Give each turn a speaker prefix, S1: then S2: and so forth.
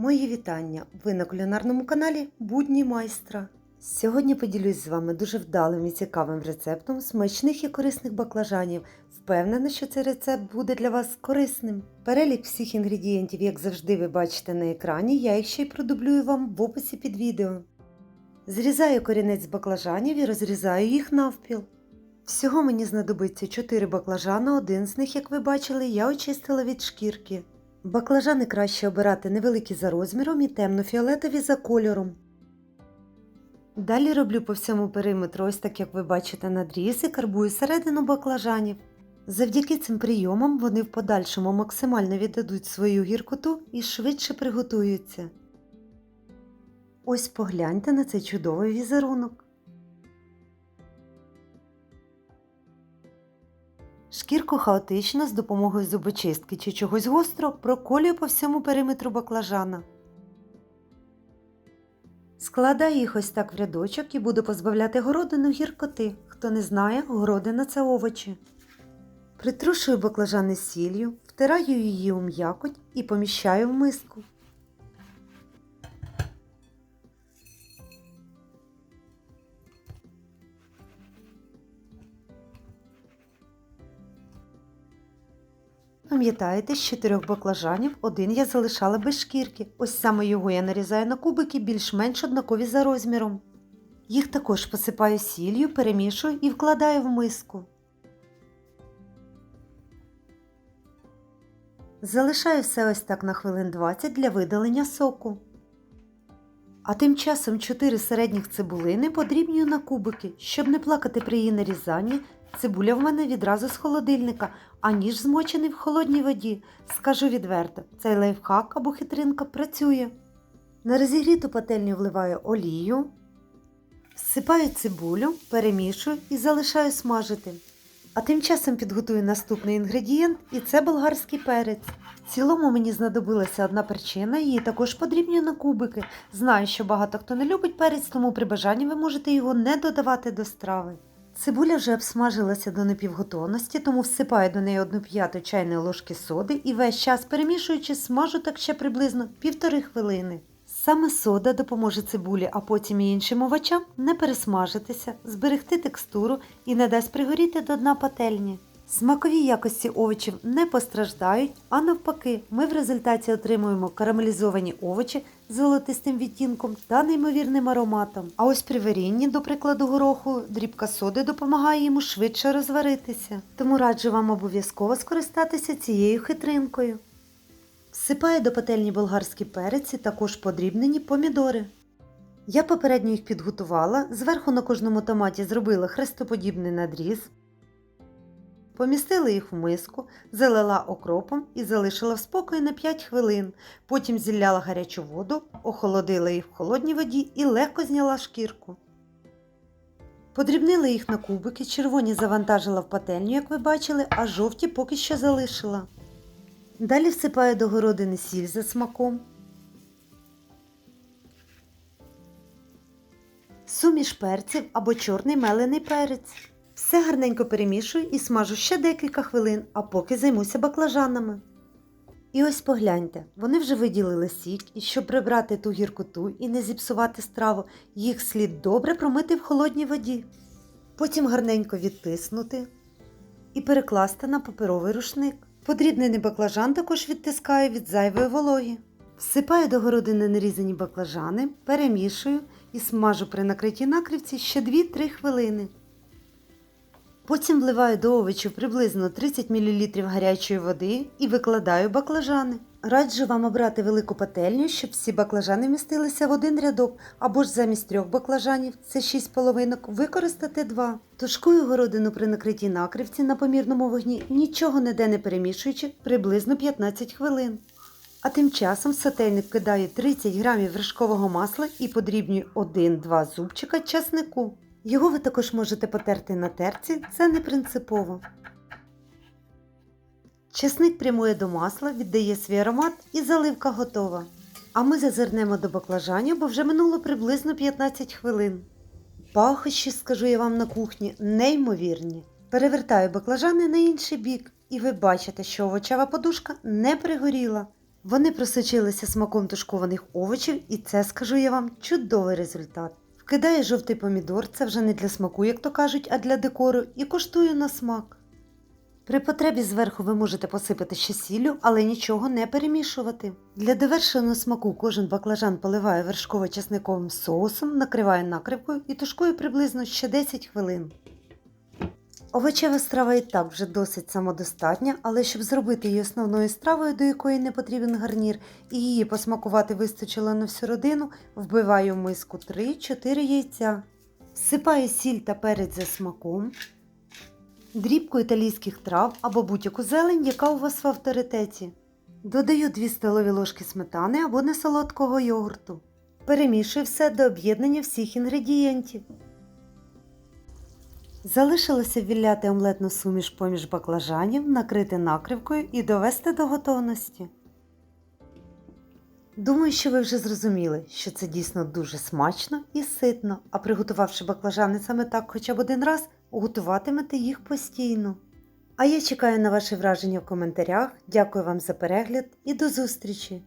S1: Мої вітання! Ви на кулінарному каналі Будні майстра. Сьогодні поділюсь з вами дуже вдалим і цікавим рецептом смачних і корисних баклажанів. Впевнена, що цей рецепт буде для вас корисним. Перелік всіх інгредієнтів, як завжди, ви бачите на екрані, я їх ще й продублюю вам в описі під відео. Зрізаю корінець баклажанів і розрізаю їх навпіл. Всього мені знадобиться 4 баклажани, один з них, як ви бачили, я очистила від шкірки. Баклажани краще обирати невеликі за розміром і темно-фіолетові за кольором. Далі роблю по всьому периметру, ось так як ви бачите надріз і карбую середину баклажанів. Завдяки цим прийомам вони в подальшому максимально віддадуть свою гіркоту і швидше приготуються. Ось погляньте на цей чудовий візерунок. Шкірку хаотично з допомогою зубочистки чи чогось гостро проколюю по всьому периметру баклажана. Складаю їх ось так в рядочок і буду позбавляти городину гіркоти. Хто не знає, городина це овочі. Притрушую баклажани сіллю, втираю її у м'якоть і поміщаю в миску. Пам'ятаєте, з чотирьох баклажанів один я залишала без шкірки. Ось саме його я нарізаю на кубики більш-менш однакові за розміром. Їх також посипаю сіллю, перемішую і вкладаю в миску. Залишаю все ось так на хвилин 20 для видалення соку. А тим часом 4 середніх цибулини подрібнюю на кубики, щоб не плакати при її нарізанні. Цибуля в мене відразу з холодильника, а ніж змочений в холодній воді. Скажу відверто, цей лайфхак або хитринка працює. На розігріту пательню вливаю олію, всипаю цибулю, перемішую і залишаю смажити. А тим часом підготую наступний інгредієнт, і це болгарський перець. В цілому мені знадобилася одна перчина, її також подрібнюю на кубики. Знаю, що багато хто не любить перець, тому при бажанні ви можете його не додавати до страви. Цибуля вже обсмажилася до непівготовності, тому всипаю до неї одну п'яту чайної ложки соди і весь час перемішуючи, смажу так ще приблизно півтори хвилини. Саме сода допоможе цибулі, а потім і іншим овочам не пересмажитися, зберегти текстуру і не дасть пригоріти до дна пательні. Смакові якості овочів не постраждають, а навпаки, ми в результаті отримуємо карамелізовані овочі з золотистим відтінком та неймовірним ароматом. А ось при варінні, до прикладу, гороху, дрібка соди допомагає йому швидше розваритися. Тому раджу вам обов'язково скористатися цією хитринкою. Всипаю до пательні болгарські перець і також подрібнені помідори. Я попередньо їх підготувала, зверху на кожному томаті зробила хрестоподібний надріз. Помістила їх в миску, залила окропом і залишила в спокої на 5 хвилин. Потім зілляла гарячу воду, охолодила їх в холодній воді і легко зняла шкірку. Подрібнила їх на кубики, червоні завантажила в пательню, як ви бачили, а жовті поки що залишила. Далі всипаю до городини сіль за смаком. Суміш перців або чорний мелений перець. Все гарненько перемішую і смажу ще декілька хвилин, а поки займуся баклажанами. І ось погляньте, вони вже виділили сік, і щоб прибрати ту гіркоту і не зіпсувати страву, їх слід добре промити в холодній воді. Потім гарненько відтиснути і перекласти на паперовий рушник. Подрібнений баклажан також відтискаю від зайвої вологи. Всипаю до городини нарізані баклажани, перемішую і смажу при накритій накривці ще 2-3 хвилини. Потім вливаю до овочів приблизно 30 мл гарячої води і викладаю баклажани. Раджу вам обрати велику пательню, щоб всі баклажани містилися в один рядок, або ж замість трьох баклажанів, це 6 половинок, використати два. Тушкую городину при накритій накривці на помірному вогні, нічого ніде не перемішуючи, приблизно 15 хвилин. А тим часом в сотейник кидаю 30 грамів вершкового масла і подрібнюю 1-2 зубчика часнику. Його ви також можете потерти на терці, це не принципово. Чесник прямує до масла, віддає свій аромат і заливка готова. А ми зазирнемо до баклажанів, бо вже минуло приблизно 15 хвилин. Пахощі, скажу я вам на кухні, неймовірні. Перевертаю баклажани на інший бік, і ви бачите, що овочева подушка не пригоріла. Вони просочилися смаком тушкованих овочів, і це, скажу я вам, чудовий результат. Вкидаю жовтий помідор, це вже не для смаку, як то кажуть, а для декору, і коштую на смак. При потребі зверху ви можете посипати ще сіллю, але нічого не перемішувати. Для довершеного смаку кожен баклажан поливаю вершково-часниковим соусом, накриваю накривкою і тушкую приблизно ще 10 хвилин. Овочева страва і так вже досить самодостатня, але щоб зробити її основною стравою, до якої не потрібен гарнір, і її посмакувати вистачило на всю родину, вбиваю в миску 3-4 яйця. Всипаю сіль та перець за смаком, дрібку італійських трав або будь-яку зелень, яка у вас в авторитеті. Додаю 2 столові ложки сметани або несолодкого йогурту. Перемішую все до об'єднання всіх інгредієнтів. Залишилося ввіляти омлетну суміш поміж баклажанів, накрити накривкою і довести до готовності. Думаю, що ви вже зрозуміли, що це дійсно дуже смачно і ситно, а приготувавши баклажани саме так хоча б один раз, готуватимете їх постійно. А я чекаю на ваші враження в коментарях. Дякую вам за перегляд і до зустрічі!